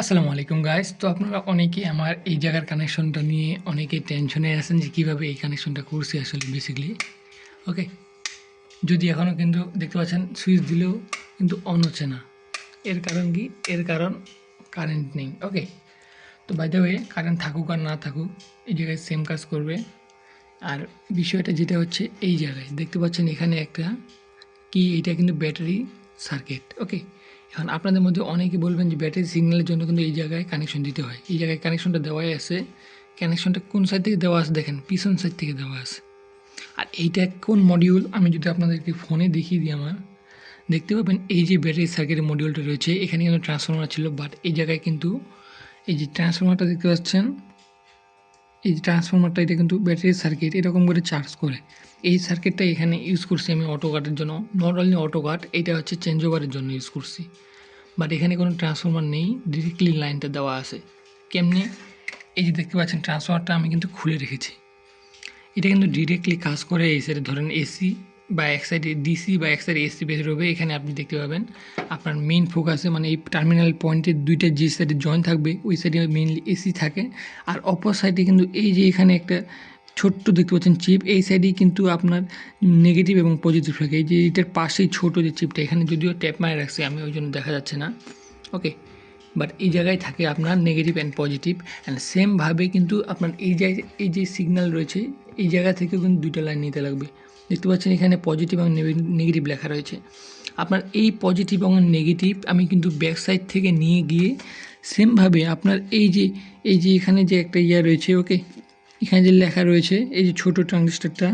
আসসালামু আলাইকুম গাইস তো আপনারা অনেকেই আমার এই জায়গার কানেকশনটা নিয়ে অনেকে টেনশনে আছেন যে কীভাবে এই কানেকশনটা করছি আসলে বেসিক্যালি ওকে যদি এখনও কিন্তু দেখতে পাচ্ছেন সুইচ দিলেও কিন্তু অন হচ্ছে না। এর কারণ কি? এর কারণ কারেন্ট নেই। ওকে তো বাই দ্য কারেন্ট থাকুক আর না থাকুক, এই জায়গায় সেম কাজ করবে। আর বিষয়টা যেটা হচ্ছে, এই জায়গায়। দেখতে পাচ্ছেন এখানে একটা কি, এটা কিন্তু ব্যাটারি সার্কিট ওকে এখন আপনাদের মধ্যে অনেকে বলবেন যে ব্যাটারি সিগন্যালের জন্য কিন্তু এই জায়গায় কানেকশন দিতে হয়। এই জায়গায় কানেকশনটা দেওয়াই আছে। কানেকশনটা কোন সাইড থেকে দেওয়া আছে দেখেন? পিছন সাইড থেকে দেওয়া আছে। আর এইটা কোন মডিউল আমি যদি আপনাদেরকে ফোনে দেখিয়ে দিই আমার। দেখতে পাবেন এই যে ব্যাটারি সার্কিটের মডিউলটা রয়েছে, এখানে কিন্তু ট্রান্সফর্মার ছিল বাট এই জায়গায় কিন্তু এই যে ট্রান্সফর্মারটা দেখতে পাচ্ছেন, এই যে ট্রান্সফর্মারটা এটা কিন্তু ব্যাটারি সার্কিট এরকম করে চার্জ করে। এই সার্কিটটা এখানে ইউজ করছি আমি অটো কাটের জন্য। নট অনলি অটো কাট এটা হচ্ছে চেঞ্জ ওভারের জন্য ইউজ করছি। বাট এখানে কোনো ট্রান্সফর্মার নেই ডিরেক্টলি লাইনটা দেওয়া আছে। কেমনি? এই যে দেখতে পাচ্ছেন ট্রান্সফর্মারটা আমি কিন্তু খুলে রেখেছি। এটা কিন্তু ডিরেক্টলি কাজ করে এই সাইডে ধরেন এসি বা এক সাইডে ডিসি বা এক সাইডে এসি বের হবে, এখানে আপনি দেখতে পাবেন আপনার মেইন ফোকাসে মানে এই টার্মিনাল পয়েন্টে দুইটা যে সাইডে জয়েন থাকবে, ওই সাইডে মেইনলি এসি থাকে। আর অপর সাইডে কিন্তু এই যে এখানে একটা ছোট্ট দেখতে পাচ্ছেন চিপ এই সাইডেই কিন্তু আপনার নেগেটিভ এবং পজিটিভ থাকে এই যে এটার পাশেই ছোট যে চিপটা এখানে যদিও ট্যাপ মারে রাখছে, আমি ওই জন্য দেখা যাচ্ছে না। ওকে বাট এই জায়গায় থাকে আপনার নেগেটিভ অ্যান্ড পজিটিভ অ্যান্ড সেমভাবে কিন্তু আপনার এই যে এই যে সিগন্যাল রয়েছে, এই জায়গা থেকেও কিন্তু দুইটা লাইন নিতে লাগবে। দেখতে পাচ্ছেন এখানে পজিটিভ এবং নেগেটিভ লেখা রয়েছে। আপনার এই পজিটিভ এবং নেগেটিভ আমি কিন্তু ব্যাক সাইড থেকে নিয়ে গিয়ে সেমভাবে আপনার এই যে এই যে এখানে যে একটা ইয়া রয়েছে ওকে এখানে যে লেখা রয়েছে, এই যে ছোটো ট্রানজিস্টারটা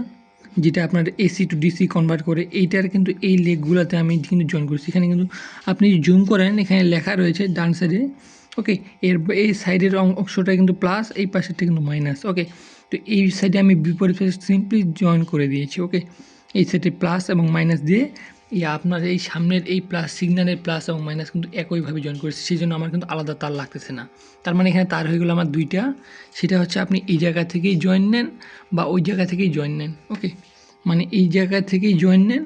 যেটা আপনার এসি টু ডিসি কনভার্ট করে, এইটার কিন্তু এই লেগগুলোতে আমি কিন্তু জয়েন করছি। এখানে কিন্তু আপনি জুম করেন, এখানে লেখা রয়েছে ডান সাইডে ওকে এর, এই সাইডের অংশটা কিন্তু প্লাস এই পাশেরটা কিন্তু মাইনাস ওকে তো এই সাইডে আমি বিপরীত সিম্পলি জয়েন করে দিয়েছি ওকে এই সাইডে প্লাস এবং মাইনাস দিয়ে এই আপনার এই সামনের এই প্লাস সিগন্যালের প্লাস এবং মাইনাস কিন্তু একইভাবে জয়েন করেছে সেই জন্য আমার কিন্তু আলাদা তার লাগতেছে না। তার মানে এখানে তার হয়ে গেলো আমার দুইটা, সেটা হচ্ছে আপনি এই জায়গা থেকেই জয়েন নেন বা ওই জায়গা থেকেই জয়েন নেন ওকে মানে এই জায়গা থেকেই জয়েন নেন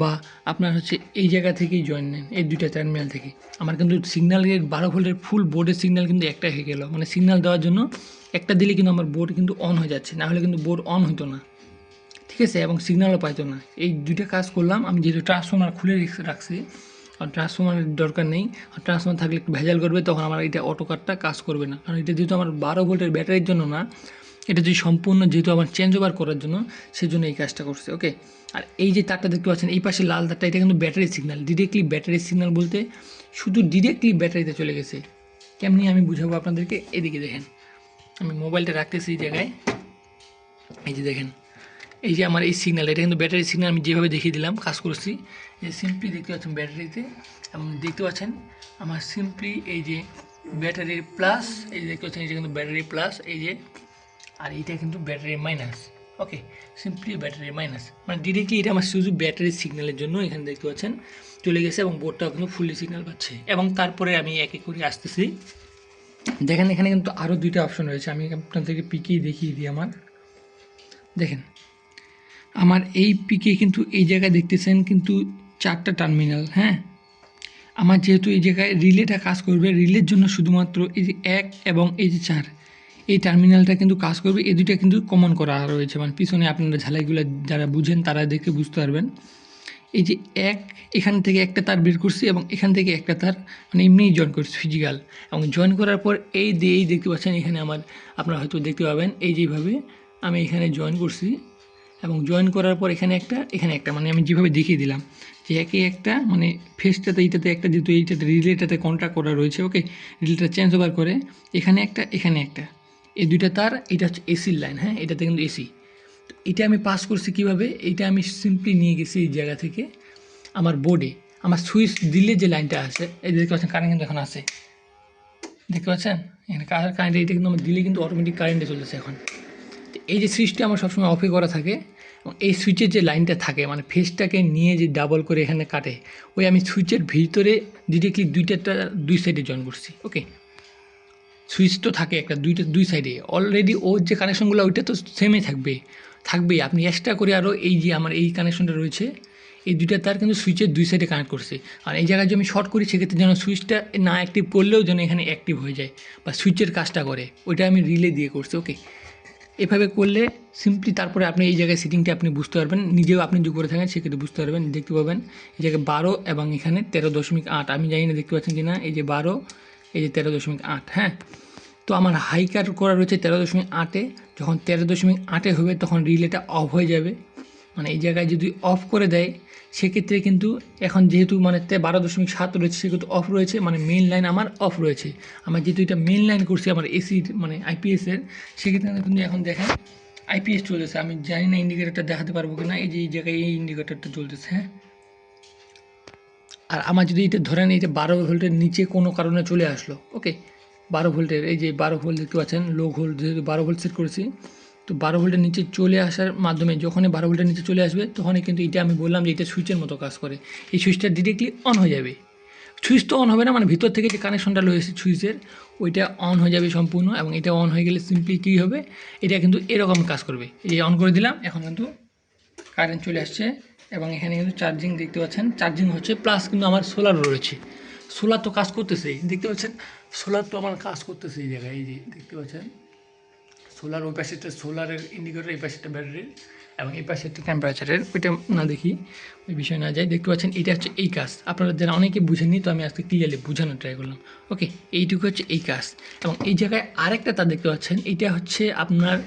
বা আপনার হচ্ছে এই জায়গা থেকেই জয়েন নেন, এই দুইটা টার্মিনাল থেকে। আমার কিন্তু সিগন্যালের বারো ভোল্টের ফুল বোর্ডের সিগনাল কিন্তু একটা হয়ে গেল। মানে সিগনাল দেওয়ার জন্য একটা দিলে কিন্তু আমার বোর্ড কিন্তু অন হয়ে যাচ্ছে, না হলে কিন্তু বোর্ড অন হতো না। ঠিক আছে, এবং সিগন্যালও পাইতো না। এই দুইটা কাজ করলাম, আমি যেহেতু ট্রান্সফর্মার খুলে রাখছি, আর ট্রান্সফর্মারের দরকার নেই, আর ট্রান্সফর্মার থাকলে একটু ভেজাল করবে, তখন আমার এটা অটো কাটটা কাজ করবে না। কারণ এটা যেহেতু আমার বারো ভোল্টের ব্যাটারির জন্য না, এটা যদি সম্পূর্ণ যেহেতু আমার চেঞ্জ ওভার করার জন্য সেই জন্য এই কাজটা করছে ওকে আর এই যে তারটা দেখতে পাচ্ছেন, এই পাশে লাল তারটা, এটা কিন্তু battery signal directly battery signal বলতে শুধু ডিরেক্টলি ব্যাটারিতে চলে গেছে। কেমনি আমি বুঝাবো আপনাদেরকে? এদিকে দেখেন, আমি মোবাইলটা রাখতেছি এই জায়গায়। এই যে দেখেন এই যে আমার এই সিগন্যাল এটা কিন্তু ব্যাটারি সিগন্যাল আমি যেভাবে দেখিয়ে দিলাম, কাজ করছি। যে সিম্পলি দেখতে পাচ্ছেন ব্যাটারিতে এবং দেখতে পাচ্ছেন আমার সিম্পলি এই যে ব্যাটারির প্লাস এই যে দেখতে পাচ্ছেন, এটা কিন্তু ব্যাটারি প্লাস এই যে, আর এইটা কিন্তু battery minus okay simply battery minus মানে ডিরেক্টলি এটা আমার শুধু ব্যাটারি সিগন্যালের জন্য এখানে দেখতে পাচ্ছেন, চলে গেছে এবং বোর্ডটাও কিন্তু ফুললি সিগন্যাল পাচ্ছে। এবং তারপরে আমি এক এক করে আসতেছি। দেখেন, এখানে কিন্তু আরও দুইটা অপশন রয়েছে, আমি আপনাদেরকে পিকেই দেখিয়ে দিই আমার। দেখেন আমার এই পিকে কিন্তু এই জায়গায় দেখতেছেন কিন্তু চারটা টার্মিনাল হ্যাঁ? আমার যেহেতু এই জায়গায় রিলেটা কাজ করবে, রিলের জন্য শুধুমাত্র এই যে এক এবং এই যে চার, এই টার্মিনালটা কিন্তু কাজ করবে, এই দুইটা কিন্তু কমন করা রয়েছে। মানে পিছনে আপনারা ঝালাইগুলো যারা বুঝেন তারা দেখে বুঝতে পারবেন। এই যে এক, এখান থেকে একটা তার বের করছি এবং এখান থেকে একটা তার মানে এমনিই জয়েন করছি ফিজিক্যাল এবং জয়েন করার পর এই দিয়ে এই দেখতে পাচ্ছেন এখানে আমার, আপনারা হয়তো দেখতে পাবেন, এই যেভাবে আমি এখানে জয়েন করছি। এবং জয়েন করার পর এখানে একটা এখানে একটা মানে আমি যেভাবে দেখিয়ে দিলাম যে একে একটা মানে ফেসটাতে এইটাতে একটা যেহেতু এইটাতে রিলেটাতে কন্ট্রাক্ট করা রয়েছে ওকে রিলেটা চেঞ্জ ওভার করে, এখানে একটা এখানে একটা। এই দুইটা তার, এটা হচ্ছে এসির লাইন হ্যাঁ? এটাতে কিন্তু এসি তো এটা আমি পাস করছি কীভাবে? এইটা আমি সিম্পলি নিয়ে গেছি এই জায়গা থেকে আমার বোর্ডে আমার সুইচ দিলে যে লাইনটা আছে এই দেখতে পাচ্ছেন কারেন্ট কিন্তু এখন আছে। দেখতে পাচ্ছেন? এখানে কারেন্ট এইটা কিন্তু আমার দিলে কিন্তু অটোমেটিক কারেন্টে চলেছে এখন। এই যে সুইচটা আমার সবসময় অফে করা থাকে এবং এই সুইচের যে লাইনটা থাকে মানে ফেসটাকে নিয়ে যে ডাবল করে এখানে কাটে, ওই আমি সুইচের ভিতরে ডিরেক্টলি দুইটাটা, দুই সাইডে জয়েন করছি ওকে সুইচ তো থাকে একটা, দুইটা, দুই সাইডে অলরেডি ওর যে কানেকশনগুলো ওইটা তো সেমই থাকবে, থাকবেই। আপনি এক্সট্রা করে আরও এই যে আমার এই কানেকশনটা রয়েছে, এই দুইটা তার কিন্তু সুইচের দুই সাইডে কানেক্ট করছে। আর এই জায়গায় যদি আমি শর্ট করি, সেক্ষেত্রে যেন সুইচটা না অ্যাক্টিভ করলেও যেন এখানে অ্যাক্টিভ হয়ে যায় বা সুইচের কাজটা করে, ওইটা আমি রিলে দিয়ে করছি ওকে এভাবে করলে সিম্পলি তারপরে আপনি এই জায়গায় সিটিংটা আপনি বুঝতে পারবেন, নিজেও আপনি যদি করে থাকেন সেক্ষেত্রে বুঝতে পারবেন, দেখতে পাবেন। এই জায়গায় বারো এবং এখানে তেরো দশমিক আট, আমি জানি না দেখতে পাচ্ছেন কি না এই যে বারো, এই যে তেরো দশমিক আট হ্যাঁ? তো আমার হাইকার করা রয়েছে তেরো দশমিক আটে, যখন তেরো দশমিক আটে হবে তখন রিলেটা অফ হয়ে যাবে। মানে এই জায়গায় যদি অফ করে দেয় সেক্ষেত্রে কিন্তু এখন যেহেতু মানে বারো দশমিক সাত রয়েছে সেক্ষেত্রে অফ রয়েছে মানে মেন লাইন আমার অফ রয়েছে। আমার যেহেতু এটা মেন লাইন করছি আমার এসির মানে আইপিএসের সেক্ষেত্রে কিন্তু এখন দেখেন আইপিএস চলতেছে। আমি জানি না ইন্ডিকেটারটা দেখাতে পারব কিনা, এই যে এই জায়গায় এই ইন্ডিকেটারটা চলতেছে হ্যাঁ? আর আমার যদি এটা ধরেন যে বারো ভোল্টের নিচে কোনো কারণে চলে আসলো ওকে বারো ভোল্টের, এই যে বারো ভোল্ট দেখতে পাচ্ছেন লো ভোল্ট, যেহেতু বারো ভোল্ট সেট করেছি তো বারো ভোল্টের নিচে চলে আসার মাধ্যমে যখনই বারো ভোল্টের নিচে চলে আসবে, তখনই কিন্তু এটা আমি বললাম যে এটা সুইচের মতো কাজ করে। এই সুইচটা ডিরেক্টলি অন হয়ে যাবে। সুইচ তো অন হবে না মানে ভিতর থেকে যে কানেকশনটা রয়েছে সুইচের, ওইটা অন হয়ে যাবে সম্পূর্ণ এবং এটা অন হয়ে গেলে সিম্পলি কী হবে? এটা কিন্তু এরকম কাজ করবে। এই অন করে দিলাম, এখন কিন্তু কারেন্ট চলে আসছে এবং এখানে কিন্তু চার্জিং দেখতে পাচ্ছেন। চার্জিং হচ্ছে প্লাস কিন্তু আমার সোলার রয়েছে। সোলার তো কাজ করতেছেই দেখতে পাচ্ছেন? সোলার তো আমার কাজ করতেছে এই জায়গায়, এই যে দেখতে পাচ্ছেন? সোলার ওই একটা সোলারের ইন্ডিকেটার এই একটা ব্যাটারির এবং এই পাশে একটা টেম্পারেচারের ওইটা না দেখি, ওই বিষয় না যাই। দেখতে পাচ্ছেন, এটা হচ্ছে এই কাজ। আপনারা যারা অনেকে বুঝেননি, তো আমি আজকে ক্লিয়ারলি বোঝানোর ট্রাই করলাম। ওকে এইটুকু হচ্ছে এই কাজ। এবং এই জায়গায় আরেকটা তা দেখতে পাচ্ছেন এটা হচ্ছে আপনার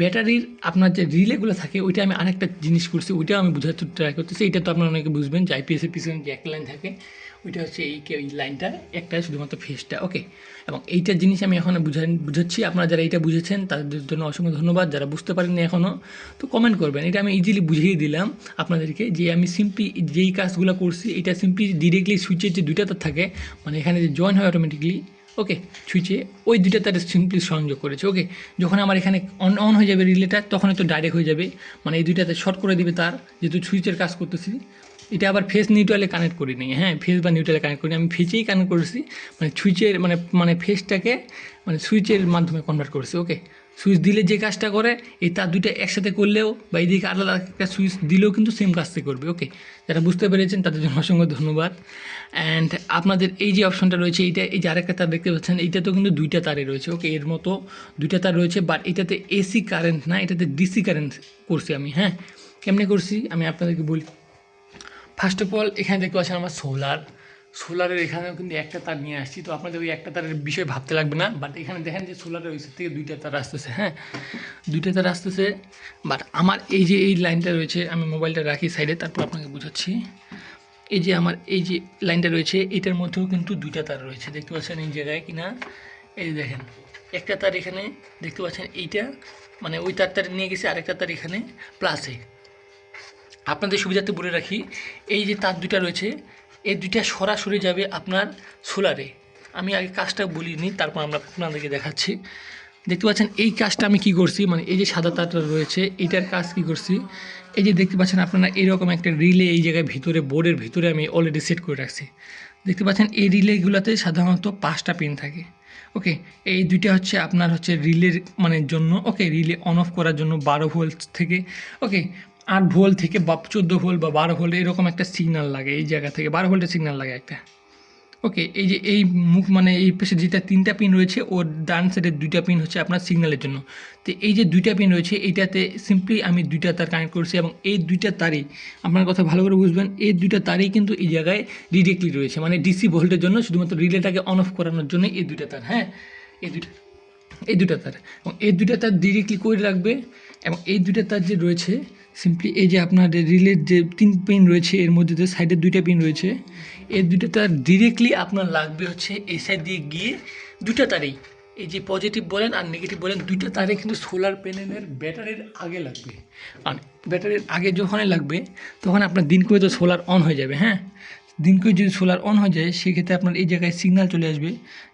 ব্যাটারির আপনার যে রিলেগুলো থাকে, ওইটা আমি আরেকটা জিনিস করছি, ওইটাও আমি বোঝাতে ট্রাই করতেছি। এটা তো আপনারা অনেকে বুঝবেন যে আইপিএসের পিছনে যে একটা লাইন থাকে, ওইটা হচ্ছে এই এই লাইনটা একটা শুধুমাত্র ফেসটা ওকে এবং এইটা জিনিস আমি এখন বুঝাই বুঝাচ্ছি। আপনারা যারা এইটা বুঝেছেন, তাদের জন্য অসংখ্য ধন্যবাদ। যারা বুঝতে পারেননি এখনও তো কমেন্ট করবেন। এটা আমি ইজিলি বুঝিয়ে দিলাম আপনাদেরকে যে আমি সিম্পলি যেই কাজগুলো করছি, এটা সিম্পলি ডিরেক্টলি সুইচের যে দুইটা তার থাকে মানে এখানে যে জয়েন হয় অটোমেটিকলি ওকে সুইচে ওই দুইটা তার সিম্পলি সংযোগ করেছে। ওকে যখন আমার এখানে অন অন হয়ে যাবে রিলেটা তখন তো ডাইরেক্ট হয়ে যাবে। মানে এই দুইটাতে শর্ট করে দিবে তার, যেহেতু সুইচের কাজ করতেছি। এটা আবার ফেস নিউট্রালে কানেক্ট করি করিনি হ্যাঁ ফেস বা নিউট্রালে কানেক্ট করিনি আমি ফেসেই কানেক্ট করেছি। মানে সুইচের মানে মানে ফেসটাকে মানে সুইচের মাধ্যমে কনভার্ট করেছি। ওকে সুইচ দিলে যে কাজটা করে, এই তার দুইটা একসাথে করলেও বা এইদিকে আলাদা একটা সুইচ দিলেও কিন্তু সেম কাজটা করবে। ওকে যারা বুঝতে পেরেছেন, তাদের জন্য অসংখ্য ধন্যবাদ। অ্যান্ড আপনাদের এই যে অপশনটা রয়েছে, এইটা, এই যে আরেকটা তার দেখতে পাচ্ছেন এইটা তো কিন্তু দুইটা তারে রয়েছে। ওকে এর মতো দুইটা তার রয়েছে বাট এটাতে এসি কারেন্ট না, এটাতে ডিসি কারেন্ট করছি আমি। হ্যাঁ? কেমনে করছি? আমি আপনাদেরকে বলি। ফার্স্ট অফ অল এখানে দেখতে পাচ্ছেন আমার সোলার সোলারের এখানেও কিন্তু একটা তার নিয়ে আসছি। তো আপনাদের ওই একটা তারের বিষয়ে ভাবতে লাগবে না বাট এখানে দেখেন যে সোলারের ওই থেকে দুইটা তার আসতেছে হ্যাঁ? দুইটা তার আসতেছে বাট আমার এই যে এই লাইনটা রয়েছে, আমি মোবাইলটা রাখি সাইডে তারপর আপনাকে বোঝাচ্ছি। এই যে আমার এই যে লাইনটা রয়েছে, এটার মধ্যেও কিন্তু দুইটা তার রয়েছে, দেখতে পাচ্ছেন এই জায়গায় কিনা এই দেখেন, একটা তার এখানে, দেখতে পাচ্ছেন এইটা মানে ওই তারটা নিয়ে গেছে, আরেকটা তার এখানে প্লাসে আপনাদের সুবিধার্থে বলে রাখি, এই যে তার দুইটা রয়েছে এই দুইটা সরাসরি যাবে আপনার সোলারে আমি আগে কাজটা বলিনি, তারপর আমরা আপনাদেরকে দেখাচ্ছি। দেখতে পাচ্ছেন, এই কাজটা আমি কি করছি? মানে এই যে সাদা তারটা রয়েছে এইটার কাজ কি করছি? এই যে দেখতে পাচ্ছেন আপনারা এরকম একটা রিলে এই জায়গায় ভিতরে বোর্ডের ভিতরে আমি অলরেডি সেট করে রাখছি। দেখতে পাচ্ছেন, এই রিলেগুলোতে সাধারণত পাঁচটা পিন থাকে। ওকে এই দুইটা হচ্ছে আপনার হচ্ছে রিলের মানে জন্য। ওকে রিলে অন অফ করার জন্য বারো ভোল্ট থেকে। ওকে আট ভোল থেকে বা চোদ্দ ভোল বা বারো ভোল্ট এরকম একটা সিগনাল লাগে এই জায়গা থেকে। বারো ভোল্টের সিগনাল লাগে একটা। ওকে এই যে এই মুখ মানে এই পাশে যেটা তিনটা পিন রয়েছে, ওর ডান সাইডের দুইটা পিন হচ্ছে আপনার সিগন্যালের জন্য। তো এই যে দুইটা পিন রয়েছে, এইটাতে সিম্পলি আমি দুইটা তার কানেক্ট করছি এবং এই দুইটা তারই, আপনার কথা ভালো করে বুঝবেন, এই দুইটা তারই কিন্তু এই জায়গায় ডিরেক্টলি রয়েছে। মানে ডিসি ভোল্টের জন্য শুধুমাত্র রিলেটাকে অন অফ করানোর জন্য এই দুইটা তার হ্যাঁ? এই দুইটা, এই দুটা তার। এবং এই দুটা তার ডিরেক্টলি করে রাখবে এবং এই দুটা তার যে রয়েছে সিম্পলি এই যে আপনার রিলের যে তিন পিন রয়েছে, এর মধ্যে যে সাইডের দুইটা পিন রয়েছে। এই দুটো তার ডিরেক্টলি আপনার লাগবে হচ্ছে এই সাইড দিয়ে গিয়ে দুটা তারেই। এই যে পজিটিভ বলেন আর নেগেটিভ বলেন, দুইটা তারে কিন্তু সোলার প্যানেলের ব্যাটারির আগে লাগবে। আর ব্যাটারির আগে যখনই লাগবে, তখন আপনার দিন করে তো সোলার অন হয়ে যাবে হ্যাঁ? দিন করে যদি সোলার অন হয়ে যায়, সেক্ষেত্রে আপনার এই জায়গায় সিগনাল চলে আসবে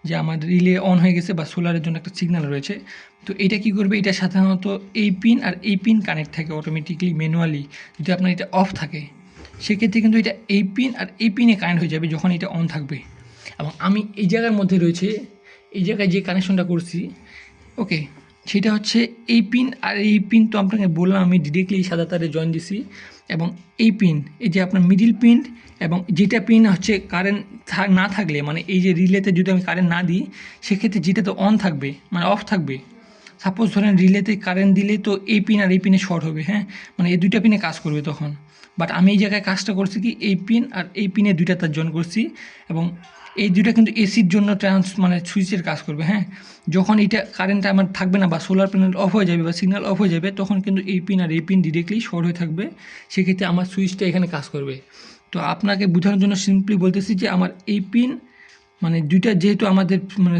যে আমার রিলে অন হয়ে গেছে বা সোলারের জন্য একটা সিগনাল রয়েছে। তো এটা কি করবে? এটা সাধারণত এই পিন আর এই পিন কানেক্ট থাকে অটোমেটিকলি ম্যানুয়ালি যদি আপনার এটা অফ থাকে, সেক্ষেত্রে কিন্তু এটা এই পিন আর এই পিনে কানেক্ট হয়ে যাবে যখন এটা অন থাকবে। এবং আমি এই জায়গার মধ্যে রয়েছে, এই জায়গায় যে কানেকশনটা করছি, ওকে, সেটা হচ্ছে এই পিন আর এই পিন তো আপনাকে বললাম আমি ডিরেক্টলি সাদা তারে জয়েন দিছি। এবং এই পিন এই যে আপনার মিডিল পিন এবং যেটা পিন হচ্ছে কারেন্ট না থাকলে মানে এই যে রিলেতে যদি আমি কারেন্ট না দিই, সেক্ষেত্রে যেটা তো অন থাকবে মানে অফ থাকবে। সাপোজ ধরেন রিলেতে কারেন্ট দিলে তো এই পিন আর এই পিনে শর্ট হবে হ্যাঁ? মানে এই দুইটা পিনে কাজ করবে তখন। বাট আমি এই জায়গায় কাজটা করছি কি, এই পিন আর এই পিনে দুইটা তার জয়েন করছি এবং এই দুইটা কিন্তু এসির জন্য ট্রান্স মানে সুইচের কাজ করবে হ্যাঁ? যখন এটা কারেন্টটা আমার থাকবে না বা সোলার প্যানেল অফ হয়ে যাবে বা সিগন্যাল অফ হয়ে যাবে, তখন কিন্তু এই পিন আর এই পিন ডিরেক্টলি শর্ট হয়ে থাকবে। সেক্ষেত্রে আমার সুইচটা এখানে কাজ করবে। তো আপনাকে বোঝানোর জন্য সিম্পলি বলতেছি যে আমার এই পিন মানে দুইটা যেহেতু আমাদের মানে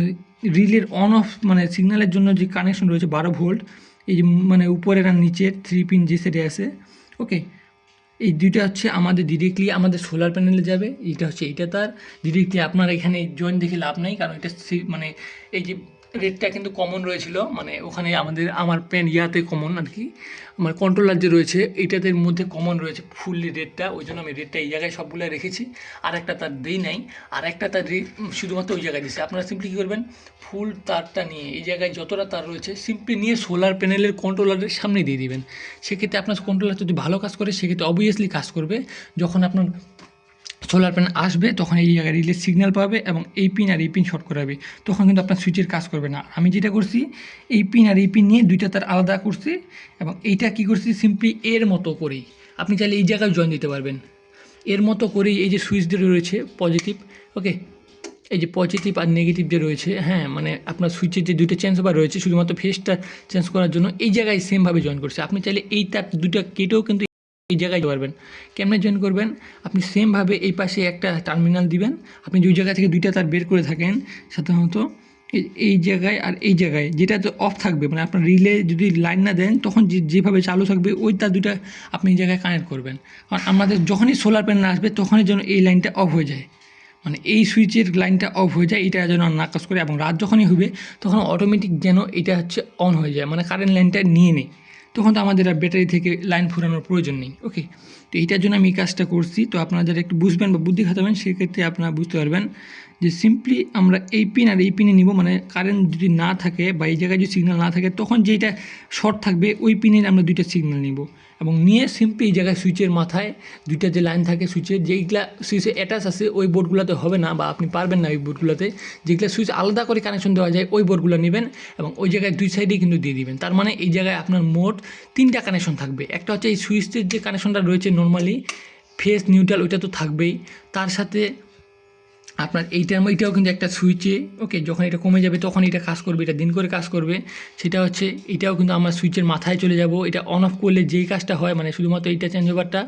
রিলের অন অফ মানে সিগন্যালের জন্য যে কানেকশন রয়েছে বারো ভোল্ট এই মানে উপরের আর নিচের থ্রি পিন যে সেটে আছে ওকে এই দুইটা হচ্ছে আমাদের ডিরেক্টলি আমাদের সোলার প্যানেলে যাবে এইটা হচ্ছে এইটা তার। ডিরেক্টলি আপনার এখানে জয়েন দেখে লাভ নেই, কারণ এটা মানে এই যে রেটটা কিন্তু কমন রয়েছিল মানে ওখানে আমাদের, আমার প্যান ইয়াতে কমন আর কি। আমার কন্ট্রোলার যে রয়েছে এটাদের মধ্যে কমন রয়েছে ফুললি রেটটা, ওই জন্য আমি রেটটা এই জায়গায় সবগুলো রেখেছি। আর একটা তার দিই নাই আর একটা তার শুধুমাত্র ওই জায়গায় দিচ্ছে আপনারা সিম্পলি কী করবেন, ফুল তারটা নিয়ে এই জায়গায় যতটা তার রয়েছে সিম্পলি নিয়ে সোলার প্যানেলের কন্ট্রোলারের সামনে দিয়ে দিবেন। সেক্ষেত্রে আপনার কন্ট্রোলার যদি ভালো কাজ করে, সেক্ষেত্রে অবভিয়াসলি কাজ করবে। যখন আপনার সোলার প্যানেল আসবে, তখন এই জায়গায় রিলে সিগন্যাল পাবে এবং এই পিন আর এই পিন শর্ট করাবে। তখন কিন্তু আপনার সুইচের কাজ করবে না। আমি যেটা করছি, এই পিন আর এই পিন নিয়ে দুইটা তার আলাদা করছি এবং এইটা কি করছি সিম্পলি এর মতো করেই। আপনি চাইলে এই জায়গায় জয়েন দিতে পারবেন। এর মতো করেই এই যে সুইচ দিয়ে রয়েছে পজিটিভ ওকে এই যে পজিটিভ আর নেগেটিভ যে রয়েছে হ্যাঁ মানে আপনার সুইচের যে দুটো চেঞ্জ ওভার রয়েছে, শুধুমাত্র ফেসটা চেঞ্জ করার জন্য, এই জায়গায় সেমভাবে জয়েন করছে। আপনি চাইলে এই তার দুটো কেটেও কিন্তু এই জায়গায় পারবেন। কেমনে জয়েন করবেন? আপনি সেমভাবে এই পাশে একটা টার্মিনাল দিবেন। আপনি দুই জায়গা থেকে দুইটা তার বের করে থাকেন, সাধারণত এই- জায়গায় আর এই জায়গায়, যেটা তো অফ থাকবে মানে আপনার রিলে যদি লাইন না দেন, তখন যেভাবে চালু থাকবে, ওই তার দুইটা আপনি এই জায়গায় কানেক্ট করবেন। কারণ আমাদের যখনই সোলার প্যানেল আসবে, তখনই যেন এই লাইনটা অফ হয়ে যায়। মানে এই সুইচের লাইনটা অফ হয়ে যায়, এটা যেন না কাজ করে, এবং রাত যখনই হবে, তখন অটোমেটিক যেন এটা হচ্ছে অন হয়ে যায় মানে কারেন্ট লাইনটা নিয়ে নেই। তখন তো আমাদের আর ব্যাটারি থেকে লাইন ফুরানোর প্রয়োজন নেই। ওকে তো এইটার জন্য আমি এই কাজটা করছি। তো আপনারা যারা একটু বুঝবেন বা বুদ্ধি খাটাবেন, সেক্ষেত্রে আপনারা বুঝতে পারবেন যে সিম্পলি আমরা এই পিন আর এই পিনে নিব মানে কারেন্ট যদি না থাকে বা এই জায়গায় যদি সিগন্যাল না থাকে, তখন যেটা শর্ট থাকবে, ওই পিনের আমরা দুইটা সিগন্যাল নিব। এবং নিয়ে সিম্পলি এই জায়গায় সুইচের মাথায় দুইটা যে লাইন থাকে সুইচের যেইগুলা সুইচে অ্যাটাচ আছে, ওই বোর্ডগুলোতে হবে না, বা আপনি পারবেন না ওই বোর্ডগুলোতে যেগুলো সুইচ আলাদা করে কানেকশন দেওয়া যায়, ওই বোর্ডগুলো নেবেন এবং ওই জায়গায় দুই সাইডেই কিন্তু দিয়ে দিবেন। তার মানে এই জায়গায় আপনার মোট তিনটা কানেকশন থাকবে। একটা হচ্ছে এই সুইচের যে কানেকশনটা রয়েছে নর্মালি ফেস নিউট্রাল ওইটা তো থাকবেই। তার সাথে আপনার এইটার এইটাও কিন্তু একটা সুইচে ওকে যখন এটা কমে যাবে, তখন এটা কাজ করবে, এটা দিন করে কাজ করবে। সেটা হচ্ছে, এটাও কিন্তু আমার সুইচের মাথায় চলে যাব। এটা অন অফ করলে যেই কাজটা হয় মানে শুধুমাত্র এইটা চেঞ্জ ওভারটা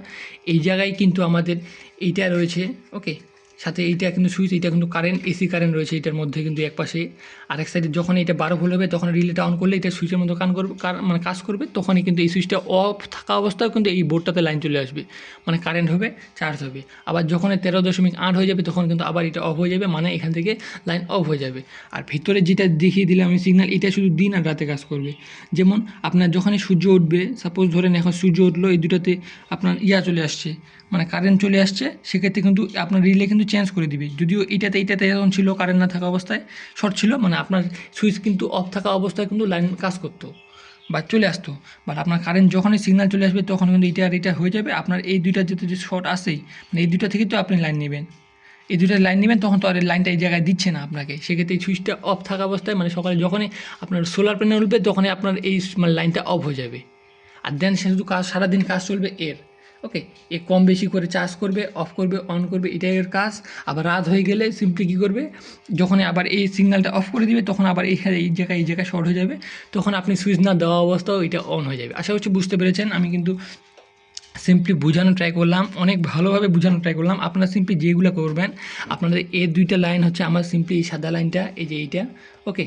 এই জায়গায় কিন্তু আমাদের এইটা রয়েছে ওকে সাথে এইটা কিন্তু সুইচ এটা কিন্তু কারেন্ট এসি কারেন্ট রয়েছে এটার মধ্যে কিন্তু এক পাশে। আরেক সাইডে যখন এটা বারো ভোল্ট হবে তখন রিলেটা অন করলে এটা সুইচের মতো কান করবে, কার- মানে কাজ করবে, তখনই কিন্তু এই সুইচটা অফ থাকা অবস্থায় কিন্তু এই বোর্ডটাতে লাইন চলে আসবে। মানে কারেন্ট হবে চার্জ হবে। আবার যখন তেরো দশমিক আট হয়ে যাবে, তখন কিন্তু আবার এটা অফ হয়ে যাবে মানে এখান থেকে লাইন অফ হয়ে যাবে। আর ভিতরে যেটা দেখিয়ে দিলাম আমি সিগনাল এটা শুধু দিন আর রাতে কাজ করবে। যেমন আপনার যখনই সূর্য উঠবে সাপোজ ধরেন এখন সূর্য উঠল, এই দুটাতে আপনার ইয়া চলে আসছে মানে কারেন্ট চলে আসছে, সেক্ষেত্রে কিন্তু আপনার রিলে কিন্তু চেঞ্জ করে দিবে। যদিও এটাতে এইটাতে যখন ছিল কারেন্ট না থাকা অবস্থায় শর্ট ছিল মানে আপনার সুইচ কিন্তু অফ থাকা অবস্থায় কিন্তু লাইন কাজ করতো বা চলে আসতো। বাট আপনার কারেন্ট যখনই সিগনাল চলে আসবে, তখন কিন্তু এটা আর এটা হয়ে যাবে। আপনার এই দুইটা যেহেতু যে শর্ট আসেই মানে এই দুইটা থেকে তো আপনি লাইন নেবেন। এই দুইটা লাইন নেবেন, তখন তো আর এই লাইনটা এই জায়গায় দিচ্ছে না আপনাকে। সেক্ষেত্রে এই সুইচটা অফ থাকা অবস্থায় মানে সকালে যখনই আপনার সোলার প্যানেল উঠবে, তখনই আপনার এই মানে লাইনটা অফ হয়ে যাবে। আর দেন সে শুধু কাজ, সারাদিন কাজ চলবে এর। ওকে এ কম বেশি করে চার্জ করবে অফ করবে অন করবে, এটাই এর কাজ। আবার রাত হয়ে গেলে সিম্পলি কী করবে? যখন আবার এই সিগন্যালটা অফ করে দিবে, তখন আবার এইখানে এই জায়গায় এই জায়গায় শর্ট হয়ে যাবে। তখন আপনি সুইচ না দেওয়া অবস্থাও এটা অন হয়ে যাবে। আশা করছি বুঝতে পেরেছেন। আমি কিন্তু সিম্পলি বোঝানো ট্রাই করলাম, অনেক ভালোভাবে বোঝানো ট্রাই করলাম। আপনারা সিম্পলি যেগুলো করবেন, আপনাদের এই দুইটা লাইন হচ্ছে আমার সিম্পলি এই সাদা লাইনটা এই যে এইটা। ওকে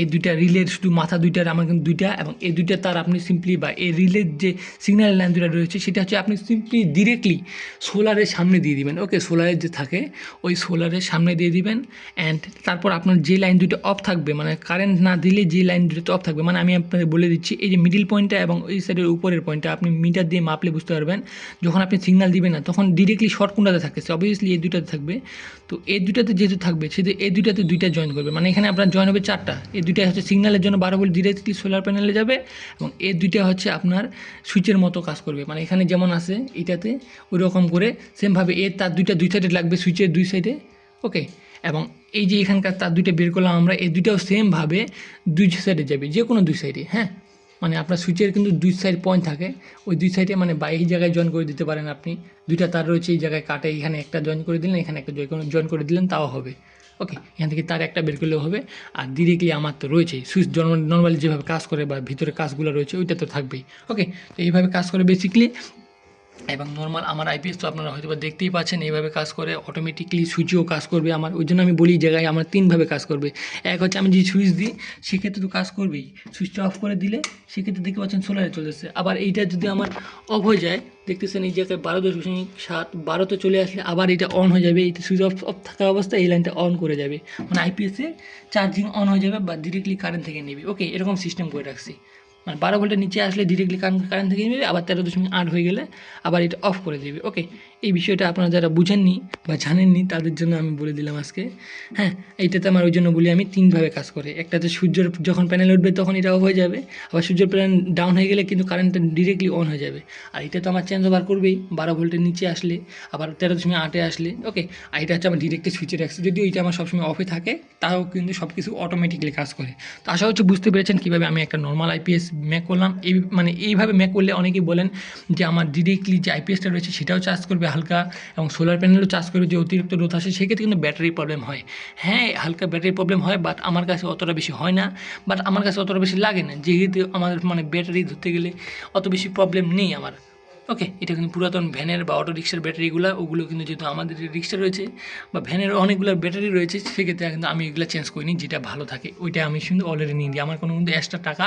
এই দুইটা রিলের শুধু মাথা দুইটার, আমার কিন্তু দুইটা এবং এই দুইটা তার আপনি সিম্পলি বা এই রিলের যে সিগন্যাল লাইন দুটা রয়েছে, সেটা হচ্ছে আপনি সিম্পলি ডিরেক্টলি সোলারের সামনে দিয়ে দিবেন। ওকে সোলারের যে থাকে, ওই সোলারের সামনে দিয়ে দিবেন অ্যান্ড তারপর আপনার যে লাইন দুটো অফ থাকবে মানে কারেন্ট না দিলে যে লাইন দুটো অফ থাকবে মানে আমি আপনাদের বলে দিচ্ছি, এই যে মিডিল পয়েন্টটা এবং এই সাইডের উপরের পয়েন্টটা আপনি মিটার দিয়ে মাপলে বুঝতে পারবেন, যখন আপনি সিগন্যাল দিবেন না, তখন ডিরেক্টলি শর্ট কোনটাতে থাকতেছে অবভিয়াসলি এই দুটাতে থাকবে। তো এই দুটাতে যেহেতু থাকবে, সেহেতু এই দুটাতে দুইটা জয়েন করবে মানে এখানে আপনার জয়েন হবে চারটা এই দুইটা হচ্ছে সিগন্যালের জন্য বারো ভোল্ট ডিরেক্টলি সোলার প্যানেলে যাবে এবং এই দুইটা হচ্ছে আপনার সুইচের মতো কাজ করবে। মানে এখানে যেমন আছে এটাতে ওই রকম করে সেমভাবে এর তার দুইটা দুই সাইডে লাগবে সুইচের দুই সাইডে ওকে এবং এই যে এখানকার তার দুইটা বের করলাম আমরা, এই দুইটাও সেমভাবে দুই সাইডে যাবে, যে কোনো দুই সাইডে হ্যাঁ? মানে আপনার সুইচের কিন্তু দুই সাইড পয়েন্ট থাকে, ওই দুই সাইডে মানে বা এই জায়গায় জয়েন করে দিতে পারেন আপনি। দুইটা তার রয়েছে, এই জায়গায় কাটে, এখানে একটা জয়েন করে দিলেন, এখানে একটা জয়েন করে দিলেন, তাও হবে। ওকে এখান থেকে তার একটা বের করলেও হবে। আর ডিরেক্টলি আমার তো রয়েছে। সুইচ নর্মালি যেভাবে কাজ করে বা ভিতরে কাজগুলো রয়েছে, ওইটা তো থাকবেই। ওকে তো এইভাবে কাজ করে বেসিকলি এবং নর্মাল আমার আইপিএস তো আপনারা হয়তো দেখতেই পাচ্ছেন, এইভাবে কাজ করে অটোমেটিকলি সুইচও কাজ করবে। আমার ওই জন্য আমি বলি জায়গায় আমার তিনভাবে কাজ করবে। এক হচ্ছে আমি যে সুইচ দিই, সেক্ষেত্রে তো কাজ করবেই। সুইচটা অফ করে দিলে সেক্ষেত্রে দেখতে পাচ্ছেন সোলারে চলে আবার এইটা যদি আমার অফ হয়ে যায়, দেখতেছেন এই জায়গায় বারো দশমিক সাত, বারোতে চলে আসলে আবার এটা অন হয়ে যাবে। এইটা সুইচ অফ অফ থাকা অবস্থায় এই লাইনটা অন করে যাবে। মানে আইপিএসে চার্জিং অন হয়ে যাবে বা ডিরেক্টলি কারেন্ট থেকে নেবে। ওকে এরকম সিস্টেম করে রাখছি। মানে বারো ভোল্টের নিচে আসলে ডিরেক্টলি কারেন্ট থেকে নেবে, আবার তেরো দশমিক আট হয়ে গেলে আবার এটা অফ করে দেবে ওকে এই বিষয়টা আপনারা যারা বুঝেননি বা জানেননি, তাদের জন্য আমি বলে দিলাম আজকে। হ্যাঁ এইটাতে আমার ওই জন্য বলি আমি তিনভাবে কাজ করে। একটাতে সূর্যের যখন প্যানেল উঠবে তখন এটা অফ হয়ে যাবে, আবার সূর্যের প্যানেল ডাউন হয়ে গেলে কিন্তু কারেন্টটা ডিরেক্টলি অন হয়ে যাবে। আর এটা তো আমার চেঞ্জ ওভার করবেই, বারো ভোল্টের নিচে আসলে, আবার তেরো দশমিক আটে আসলে। ওকে আর এটা হচ্ছে আমার ডিরেক্টলি সুইচে রাখছি যদিও এটা আমার সবসময় অফে থাকে, তাও কিন্তু সব কিছু অটোমেটিকলি কাজ করে। তো আশা হচ্ছে বুঝতে পেরেছেন কীভাবে আমি একটা নর্মাল আইপিএস ম্যাক করলাম। এই মানে এইভাবে ম্যাক করলে অনেকেই বলেন যে আমার ডিরেক্টলি যে আইপিএসটা রয়েছে সেটাও চার্জ করবে। হালকা এবং সোলার প্যানেলও চার্জ করে যে অতিরিক্ত রোদ আসে, সেক্ষেত্রে কিন্তু ব্যাটারি প্রবলেম হয়। হ্যাঁ হালকা ব্যাটারি প্রবলেম হয় বাট আমার কাছে অতটা বেশি হয় না। বাট আমার কাছে অতটা বেশি লাগে না। যেহেতু আমার মানে ব্যাটারি ধরতে গেলে অত বেশি প্রবলেম নেই আমার। ওকে এটা কিন্তু পুরাতন ভ্যানের বা অটো রিক্সার ব্যাটারিগুলো, ওগুলো কিন্তু যেহেতু আমাদের রিক্সা রয়েছে বা ভ্যানের অনেকগুলো ব্যাটারি রয়েছে, সেক্ষেত্রে কিন্তু আমি এগুলো চেঞ্জ করিনি, যেটা ভালো থাকে। ওইটা আমি কিন্তু অলরেডি নিয়ে দিই আমার কোনো কিন্তু এক্সট্রা টাকা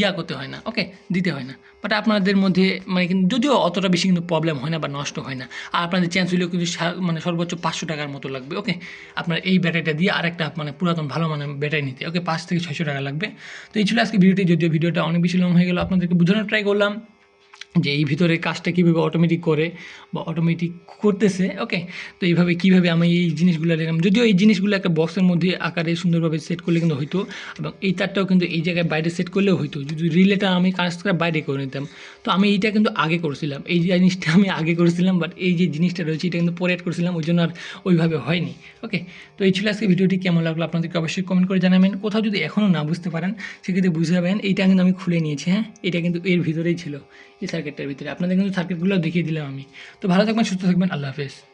ইয়া করতে হয় না ওকে দিতে হয় না। বাট আপনাদের মধ্যে মানে কিন্তু যদিও অতটা বেশি কিন্তু প্রবলেম হয় না বা নষ্ট হয় না। আর আপনাদের চেঞ্জ হলেও কিন্তু মানে সর্বোচ্চ পাঁচশো টাকার মতো লাগবে ওকে আপনার এই ব্যাটারিটা দিয়ে আরেকটা মানে পুরাতন ভালো মানে ব্যাটারি নিতে ওকে পাঁচ থেকে ছয়শো টাকা লাগবে। তো এই ছিল আজকে ভিডিওটি, যদিও ভিডিওটা অনেক বেশি লং হয়ে গেল, আপনাদেরকে বোঝানোর ট্রাই করলাম। যে এই ভিতরে কাজটা কীভাবে অটোমেটিক করে বা অটোমেটিক করতেছে ওকে তো এইভাবে কীভাবে আমি এই জিনিসগুলো দেখলাম? যদিও এই জিনিসগুলো একটা বক্সের মধ্যে আকারে সুন্দরভাবে সেট করলে কিন্তু হইতো, এবং এই তারটাও কিন্তু এই জায়গায় বাইরে সেট করলেও হইতো। যদি রিলেটা আমি কাজটা বাইরে করে নিতাম। তো আমি এইটা কিন্তু আগে করছিলাম। এই জিনিসটা আমি আগে করেছিলাম বাট এই যে জিনিসটা রয়েছে এটা কিন্তু পরে অ্যাড করেছিলাম, ওই জন্য আর ওইভাবে হয়নি ওকে তো এই ছিল আজকে ভিডিওটি, কেমন লাগল আপনাদেরকে অবশ্যই কমেন্ট করে জানাবেন। কোথাও যদি এখনও না বুঝতে পারেন, সেক্ষেত্রে বুঝে যাবেন, এইটা কিন্তু আমি খুলে নিয়েছি হ্যাঁ? এটা কিন্তু এর ভিতরেই ছিল। এই সার্কিটটার ভিতরে। আপনাদের কিন্তু সার্কিটগুলো দেখিয়ে দিলাম আমি। তো ভালো থাকবেন, সুস্থ থাকবেন, আল্লাহ হাফেজ।